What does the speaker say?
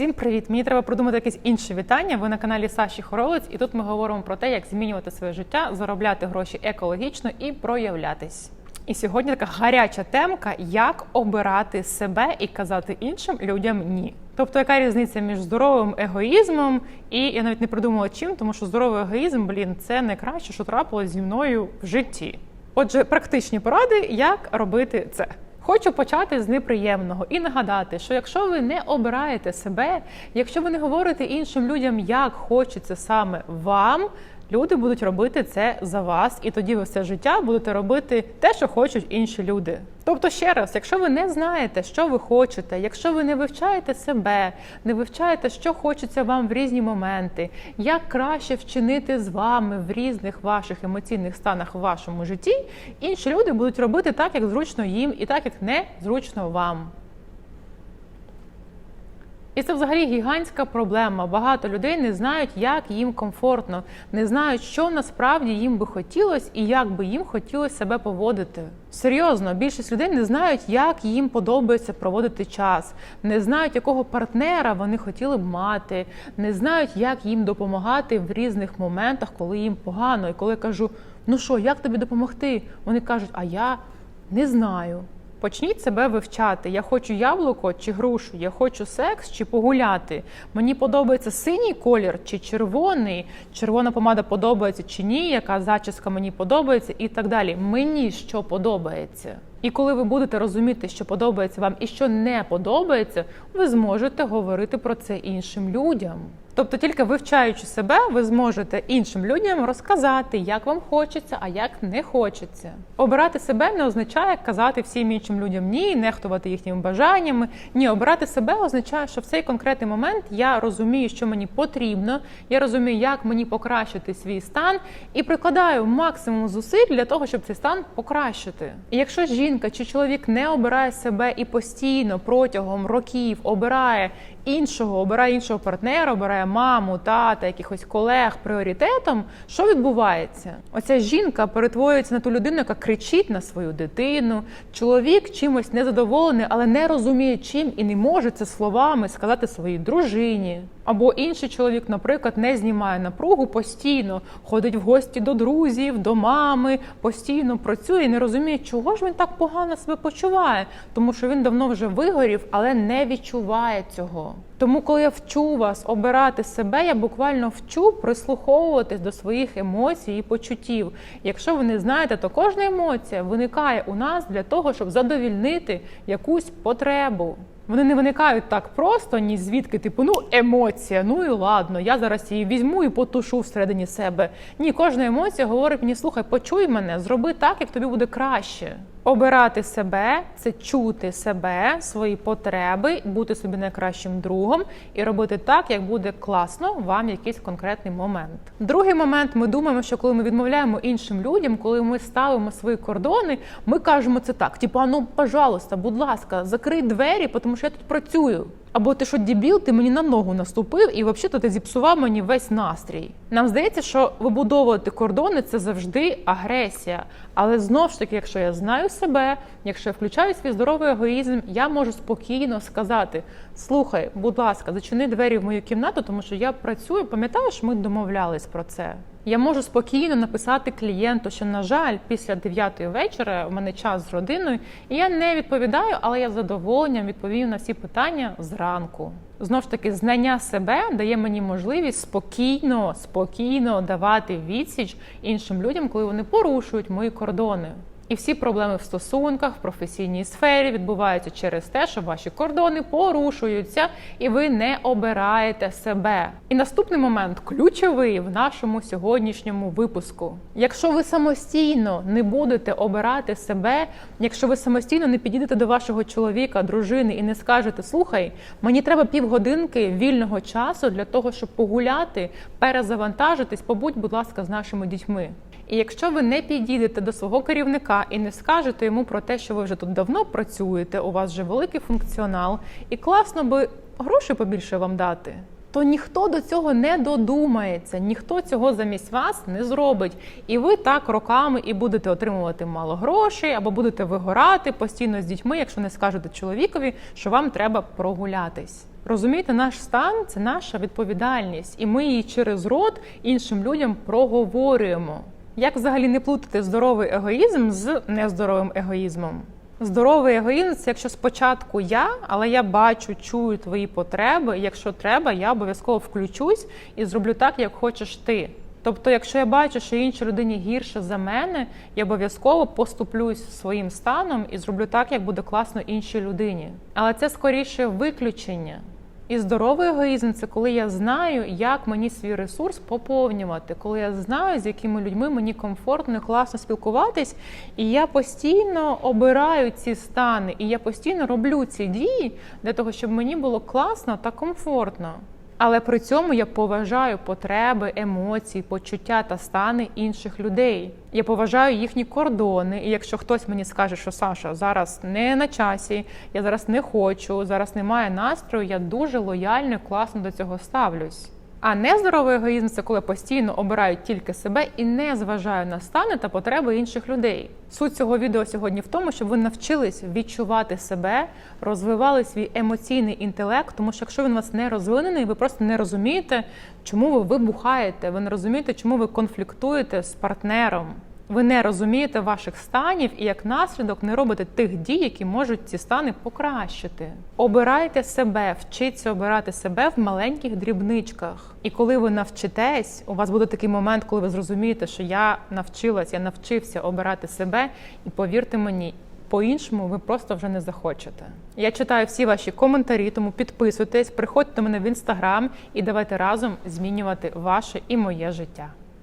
Всім привіт! Мені треба придумати якесь інше вітання. Ви на каналі Саші Хоровець, і тут ми говоримо про те, як змінювати своє життя, заробляти гроші екологічно і проявлятись. І сьогодні така гаряча темка, як обирати себе і казати іншим людям ні. Тобто, яка різниця між здоровим егоїзмом і я навіть не придумала чим, тому що здоровий егоїзм, блін, це найкраще, що трапилось зі мною в житті. Отже, практичні поради, як робити це. Хочу почати з неприємного і нагадати, що якщо ви не обираєте себе, якщо ви не говорите іншим людям, як хочеться саме вам, люди будуть робити це за вас, і тоді ви все життя будете робити те, що хочуть інші люди. Тобто, ще раз, якщо ви не знаєте, що ви хочете, якщо ви не вивчаєте себе, не вивчаєте, що хочеться вам в різні моменти, як краще вчинити з вами в різних ваших емоційних станах в вашому житті, інші люди будуть робити так, як зручно їм, і так, як не зручно вам. І це взагалі гігантська проблема. Багато людей не знають, як їм комфортно, не знають, що насправді їм би хотілося і як би їм хотілося себе поводити. Серйозно, більшість людей не знають, як їм подобається проводити час, не знають, якого партнера вони хотіли б мати, не знають, як їм допомагати в різних моментах, коли їм погано. І коли я кажу, ну що, як тобі допомогти? Вони кажуть, а я не знаю. Почніть себе вивчати. Я хочу яблуко чи грушу, я хочу секс чи погуляти. Мені подобається синій колір чи червоний, червона помада подобається чи ні, яка зачіска мені подобається, і так далі. Мені що подобається. І коли ви будете розуміти, що подобається вам і що не подобається, ви зможете говорити про це іншим людям. Тобто, тільки вивчаючи себе, ви зможете іншим людям розказати, як вам хочеться, а як не хочеться. Обирати себе не означає казати всім іншим людям ні, нехтувати їхніми бажаннями. Ні, обирати себе означає, що в цей конкретний момент я розумію, що мені потрібно, я розумію, як мені покращити свій стан, і прикладаю максимум зусиль для того, щоб цей стан покращити. І якщо жінка чи чоловік не обирає себе і постійно протягом років обирає іншого, обирає іншого партнера, обирає маму, тата, якихось колег пріоритетом, що відбувається? Оця жінка перетворюється на ту людину, яка кричить на свою дитину. Чоловік чимось незадоволений, але не розуміє чим і не може це словами сказати своїй дружині. Або інший чоловік, наприклад, не знімає напругу, постійно ходить в гості до друзів, до мами, постійно працює і не розуміє, чого ж він так погано себе почуває, тому що він давно вже вигорів, але не відчуває цього. Тому, коли я вчу вас обирати себе, я буквально вчу прислуховуватись до своїх емоцій і почуттів. Якщо ви не знаєте, то кожна емоція виникає у нас для того, щоб задовільнити якусь потребу. Вони не виникають так просто, ні звідки, типу, ну емоція, ну і ладно, я зараз її візьму і потушу всередині себе. Ні, кожна емоція говорить мені, слухай, почуй мене, зроби так, як тобі буде краще. Обирати себе це чути себе, свої потреби, бути собі найкращим другом і робити так, як буде класно вам якийсь конкретний момент. Другий момент, ми думаємо, що коли ми відмовляємо іншим людям, коли ми ставимо свої кордони, ми кажемо це так: типу, ну, пожалуйста, будь ласка, закрий двері, тому що я тут працюю. Або ти що дебіл, ти мені на ногу наступив, і взагалі ти зіпсував мені весь настрій. Нам здається, що вибудовувати кордони це завжди агресія. Але знову ж таки, якщо я знаю себе, якщо я включаю свій здоровий егоїзм, я можу спокійно сказати: слухай, будь ласка, зачини двері в мою кімнату, тому що я працюю. Пам'ятаєш, ми домовлялись про це. Я можу спокійно написати клієнту, що, на жаль, після 9 вечора в мене час з родиною, і я не відповідаю, але я з задоволенням відповім на всі питання зранку. Знову ж таки, знання себе дає мені можливість спокійно, спокійно давати відсіч іншим людям, коли вони порушують мої кордони. І всі проблеми в стосунках, в професійній сфері відбуваються через те, що ваші кордони порушуються, і ви не обираєте себе. І наступний момент ключовий в нашому сьогоднішньому випуску. Якщо ви самостійно не будете обирати себе, якщо ви самостійно не підійдете до вашого чоловіка, дружини і не скажете Слухай, мені треба півгодинки вільного часу для того, щоб погуляти, перезавантажитись, побудь, будь ласка, з нашими дітьми. І якщо ви не підійдете до свого керівника і не скажете йому про те, що ви вже тут давно працюєте, у вас вже великий функціонал, і класно би грошей побільше вам дати, то ніхто до цього не додумається, ніхто цього замість вас не зробить. І ви так роками і будете отримувати мало грошей, або будете вигорати постійно з дітьми, якщо не скажете чоловікові, що вам треба прогулятись. Розумієте, наш стан це наша відповідальність, і ми її через рот іншим людям проговорюємо. Як взагалі не плутати здоровий егоїзм з нездоровим егоїзмом? Здоровий егоїзм це якщо спочатку я, але я бачу, чую твої потреби. Якщо треба, я обов'язково включусь і зроблю так, як хочеш ти. Тобто, якщо я бачу, що іншій людині гірше за мене, я обов'язково поступлюсь своїм станом і зроблю так, як буде класно іншій людині. Але це скоріше виключення. І здоровий егоїзм це коли я знаю, як мені свій ресурс поповнювати, коли я знаю, з якими людьми мені комфортно і класно спілкуватись, і я постійно обираю ці стани, і я постійно роблю ці дії для того, щоб мені було класно та комфортно. Але при цьому я поважаю потреби, емоції, почуття та стани інших людей. Я поважаю їхні кордони. І якщо хтось мені скаже, що Саша зараз не на часі, я зараз не хочу, зараз немає настрою, я дуже лояльно, і класно до цього ставлюсь. А нездоровий егоїзм це коли постійно обирають тільки себе і не зважаю на стани та потреби інших людей. Суть цього відео сьогодні в тому, щоб ви навчились відчувати себе, розвивали свій емоційний інтелект, тому що якщо він у вас не розвинений, ви просто не розумієте, чому ви вибухаєте, ви не розумієте, чому ви конфліктуєте з партнером. Ви не розумієте ваших станів і як наслідок не робите тих дій, які можуть ці стани покращити. Обирайте себе, вчіться обирати себе в маленьких дрібничках. І коли ви навчитесь, у вас буде такий момент, коли ви зрозумієте, що я навчилась, я навчився обирати себе, і повірте мені. По-іншому ви просто вже не захочете. Я читаю всі ваші коментарі, тому підписуйтесь, приходьте до мене в інстаграм і давайте разом змінювати ваше і моє життя.